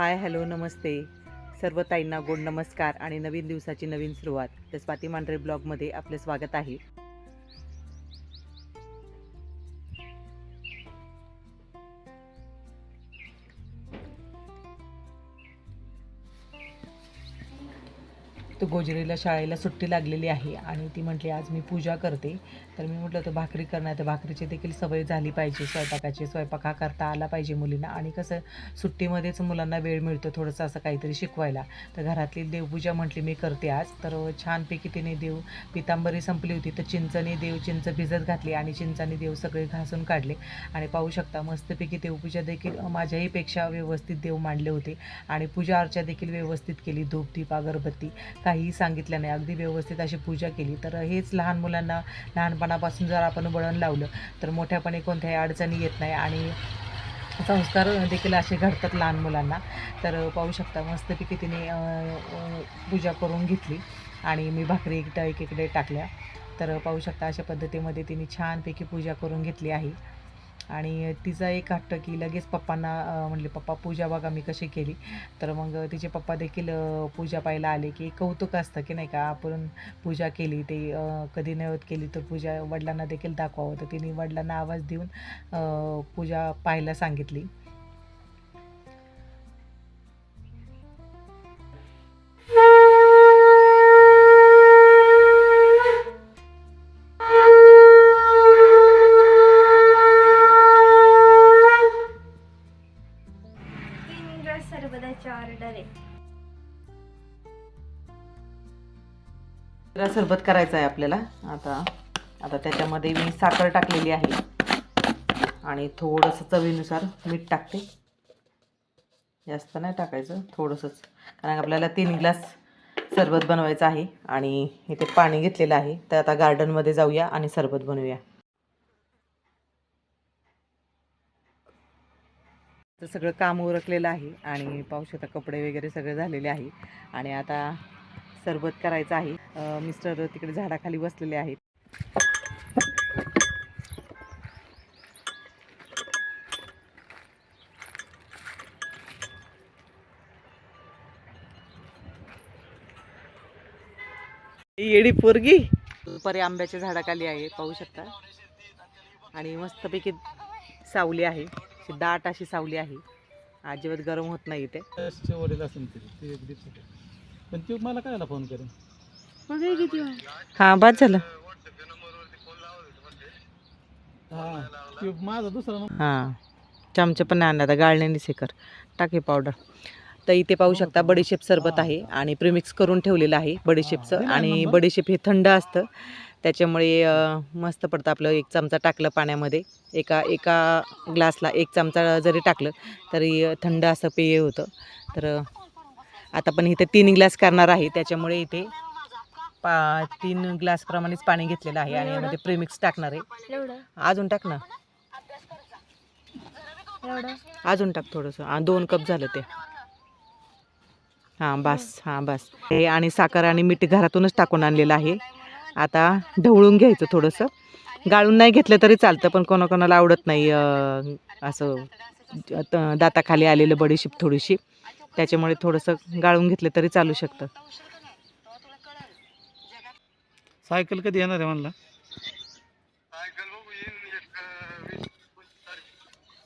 Hi hello नमस्ते. सर्व ताईंना गोड नमस्कार आणि नवीन दिवसाची नवीन सुरुवात. तर स्वाती मांढरे ब्लॉगमध्ये आपले स्वागत आहे. तर गोजरीला शाळेला सुट्टी लागलेली आहे आणि ती म्हटली आज मी पूजा करते. तर मी म्हटलं तर भाकरी करणार. तर भाकरीची देखील सवय झाली पाहिजे स्वयंपाकाची. स्वयंपाक हा करता आला पाहिजे मुलींना आणि कसं सुट्टीमध्येच मुलांना वेळ मिळतो थोडंसं असं काहीतरी शिकवायला. तर घरातली देवपूजा म्हटली मी करते आज. तर छानपैकी तिने देव पितांबरी संपली होती. तर चिंचणी देव चिंच भिजत घातली आणि चिंचाने देव सगळे घासून काढले. आणि पाहू शकता मस्तपैकी देवपूजा देखील माझ्याही पेक्षा व्यवस्थित देव मांडले होते. आणि पूजा अर्चा देखील व्यवस्थित केली धूप दीप अगरबत्ती. काहीही सांगितलं नाही. अगदी व्यवस्थित अशी पूजा केली. तर हेच लहान मुलांना लहानपणापासून जर आपण वळण लावलं तर मोठ्यापणे कोणत्याही अडचणी येत नाही आणि संस्कार देखील असे घडतात लहान मुलांना. तर पाहू शकता मस्तपैकी तिने पूजा करून घेतली आणि मी भाकरी एकटा एकीकडे टाकल्या. तर पाहू शकता अशा पद्धतीमध्ये तिने छानपैकी पूजा करून घेतली आहे. आणि तिचा एक हट्ट की लगेच पप्पांना म्हणले पप्पा पूजा बघा मी कशी केली. तर मग तिचे पप्पा देखील पूजा पाहायला आले की कौतुक असतं की नाही का आपण पूजा केली ते कधी नैवत केली तर पूजा वडिलांना देखील दाखवावं. तर तिने वडिलांना आवाज देऊन पूजा पाहायला सांगितली. सरबत करायचं आहे आपल्याला. आता आता त्याच्यामध्ये मी साखर टाकलेली आहे. आणि थोडंसं चवीनुसार मीठ टाकते. जास्त नाही टाकायचं थोडंसंच. कारण आपल्याला तीन ग्लास सरबत बनवायचं आहे. आणि इथे पाणी घेतलेलं आहे. तर आता गार्डनमध्ये जाऊया आणि सरबत बनवूया. तर सगळं काम उरकलेलं आहे. आणि पाऊस आता कपडे वगैरे सगळे झालेले आहे. आणि आता सरबत करायचं आहे. मिस्टर तिकडे झाडाखाली बसलेले आहेत. येडी पोरगी? दुपारी आंब्याच्या झाडाखाली आहे पाहू शकता. आणि मस्तपैकी सावली आहे. दाट अशी सावली आहे. अजिबात गरम होत नाही इथे. वडील असेल तरी ते पण ती मला कायला फोन करेन? हां बाद झालं. हा ते माझा दुसरा नंबर. हां चमचे पण आणला आता गाळण्याने सेकर टाके पावडर तर इथे पाहू शकता बडीशेप सरबत आहे आणि प्रिमिक्स करून ठेवलेलं आहे बडीशेपचं आणि बडीशेप हे थंड असतं. त्याच्यामुळे मस्त पडतं आपलं एक चमचा टाकलं पाण्यामध्ये. एका एका ग्लासला एक चमचा जरी टाकलं तरी थंड असं पेय होतं. तर आता पण इथे तीन ग्लास करणार आहे. त्याच्यामुळे इथे पा तीन ग्लासप्रमाणेच पाणी घेतलेलं आहे आणि यामध्ये प्रेमिक्स टाकणार आहे. एवढं? अजून टाक ना. एवढं? अजून टाक थोडंसं. हां दोन कप झालं ते. हां बस हां बस. हे आणि साखर आणि मीठ घरातूनच टाकून आणलेलं आहे. आता ढवळून घ्यायचं थोडंसं. गाळून नाही घेतलं तरी चालतं पण कोणाकोणाला आवडत नाही अं, असं त- दाताखाली आलेलं बडीशीप थोडीशी. त्याच्यामुळे थोडंसं गाळून घेतलं तरी चालू शकतं. सायकल कधी येणार आहे म्हणला?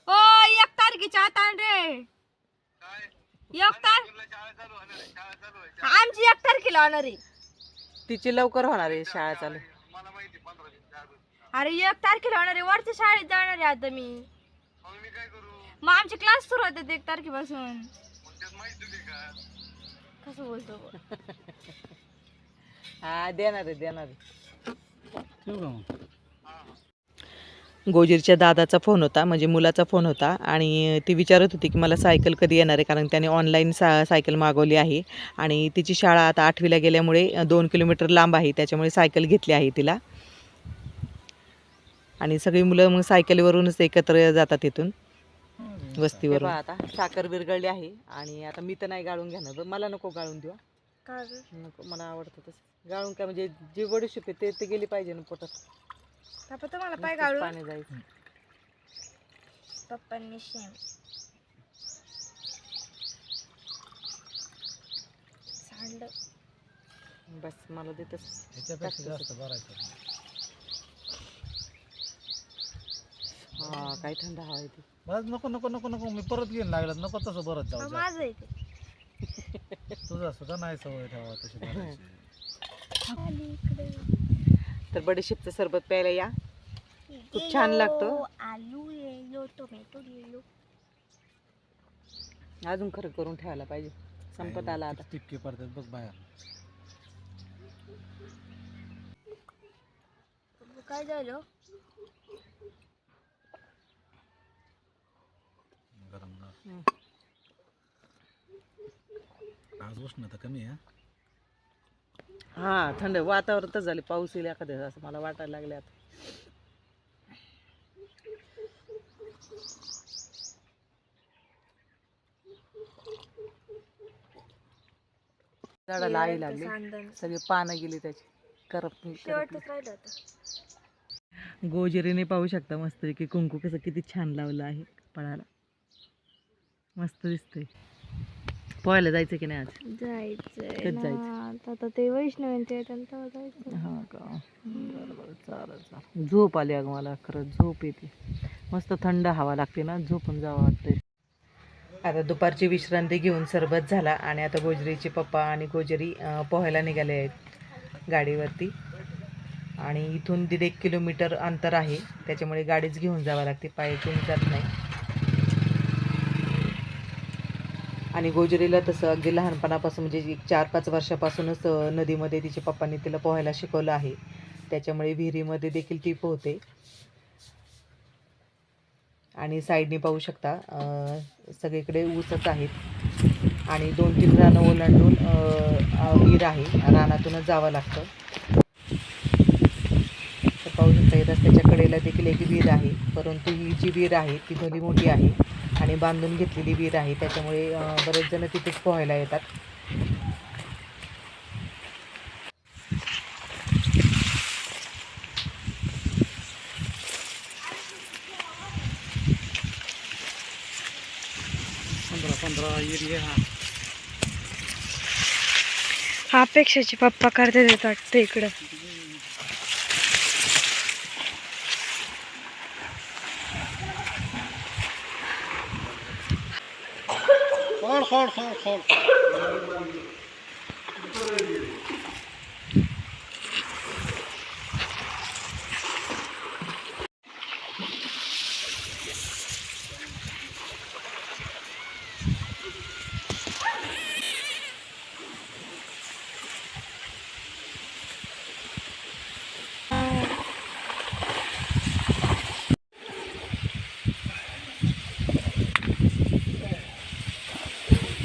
ओ एक तारखेच्या आता रे. एक तार आमची एक तारखेला होणार आहे. तिची लवकर होणार आहे शाळा चालू. अरे एक तारखेला होणार आहे. वरच्या शाळेत जाणार आहे आता मी. मग आमचे क्लास सुरू होतात एक तारखेपासून. कसं बोलतो. हां देणार आहे देणार आहे. ठेवू का मग? गोजीरच्या दादाचा फोन होता म्हणजे मुलाचा फोन होता आणि ती विचारत होती की मला सायकल कधी येणार आहे कारण त्याने ऑनलाईन सा सायकल मागवली आहे. आणि तिची शाळा आता आठवीला गेल्यामुळे दोन किलोमीटर लांब आहे त्याच्यामुळे सायकल घेतली आहे तिला. आणि सगळी मुलं मग सायकलीवरूनच एकत्र जातात इथून वस्तीवरून. आता साखर विरघळली आहे आणि आता मी तर नाही गाळून घेणार बरं, मला नको गाळून देऊ का गं? नको मला आवडतं तसं गाळून काय म्हणजे जी बडीशेप आहे ते ते गेली पाहिजे ना पोटात. पप्पा तुम्हाला पाय नुसतंच गाळून? पाणी जायचं. पप्पांनी शेम बस मला देतच ह्याच्यापेक्षा जास्त भरायचं हा काय थंड हवा आहे ती. बस नको नको नको नको मी परत घेऊन लागला नको तसं भरत जाऊ. माझं आहे ते. तुझा सुद्धा नाही सवय ठेवा तशी भरायची आली इकडे. तर बडीशेपचं सरबत प्यायला या. खूप छान लागतं. आलू येलो टोमॅटो येलो अजून खरं करून ठेवायला पाहिजे. संपत आला आता. टिपके पडतात बघ बाहेर. काय झालं? गरम ना हम्म. आज उष्णता कमी आहे हा? थंड वातावरण तर झाले पाऊस येईल एखाद्या असं मला वाटायला लागले आता. झाडाला आई लागली. सगळी पानं गेली त्याची. करप शेवटच राहिलं होतं गोजरीने पाहू शकता मस्त की कुंकू कसं किती छान लावलं आहे कपाळाला मस्त दिसतंय. पोहायला जायचं की नाही आज? जायचंय कधी जायचं? ना आता ते वैष्णवींचे येतात तेव्हा जायचं. हा का? बरं बरं चालेल चालेल. झोप आली अगं मला खरंच झोप येते. मस्त थंड हवा लागते ना झोपून जावं वाटतंय. आता दुपारची विश्रांती घेऊन सरबत झाला आणि आता गोजरीचे पप्पा आणि गोजरी अं, पोहायला निघाले आहेत गाडीवरती. आणि इथून दीड एक किलोमीटर अंतर आहे त्याच्यामुळे गाडीच घेऊन जावं लागते पायी घेऊन जात नाही. आणि गोजरीला तसं अगदी लहानपणापासून म्हणजे एक चार पाच वर्षापासूनच नदीमध्ये तिच्या पप्पांनी तिला पोहायला शिकवलं आहे. त्याच्यामुळे विहिरीमध्ये देखील ती पोहते. आणि साईडने पाहू शकता सगळीकडे ऊसच आहेत. आणि दोन तीन रानं ओलांडून विहीर आहे. रानातूनच जावं लागतं. पाहू शकता रस्त्याच्या कडेला देखील एक विहीर आहे. परंतु ही जी विहीर आहे ती भली मोठी आहे आणि बांधून घेतलेली विहीर आहे. त्याच्यामुळे बरेच जण तिथेच पोहायला येतात. पंधरा पंधरा एरिया हा. हा अपेक्षाचे पप्पा करते देत वाटतं इकडं. খড় খড় খড়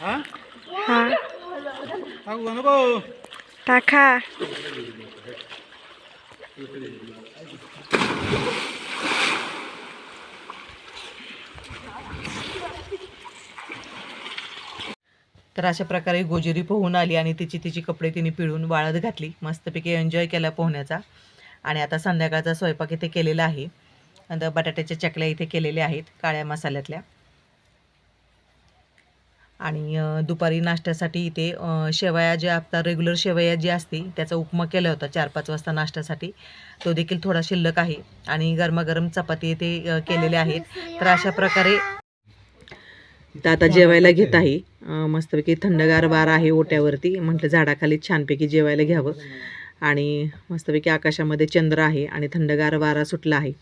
हा? हा. नको? टाका तर अशा प्रकारे गोजिरी पोहून आली आणि तिची तिची कपडे तिने पिळून वाळत घातली. मस्तपैकी एन्जॉय केला पोहण्याचा. आणि आता संध्याकाळचा स्वयंपाक इथे केलेला आहे. नंतर बटाट्याच्या चकल्या इथे केलेल्या आहेत काळ्या मसाल्यातल्या. आणि दुपारी नाश्त्यासाठी इथे शेवया ज्या आता रेग्युलर शेवया जी असते त्याचा उपमा केला होता चार पाच वाजता नाश्त्यासाठी. तो देखील थोडा शिल्लक आहे आणि गरमागरम चपाती इथे केलेल्या आहेत. तर अशा प्रकारे तर आता जेवायला घेत आहे. मस्तपैकी थंडगार वार आहे ओट्यावरती. म्हटलं झाडाखाली छानपैकी जेवायला घ्यावं. आणि मस्तपैकी आकाशामध्ये चंद्र आहे आणि थंडगार वारा सुटला आहे.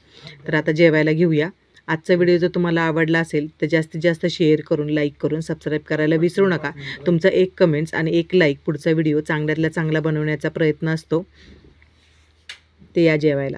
तर आता जेवायला घेऊया. आजचा व्हिडिओ जर तुम्हाला आवडला असेल तर जास्तीत जास्त शेअर करून लाईक करून सबस्क्राईब करायला विसरू नका. तुमचा एक कमेंट्स आणि एक लाईक पुढचा व्हिडिओ चांगल्यातला चांगला बनवण्याचा प्रयत्न असतो. ते या जेवायला.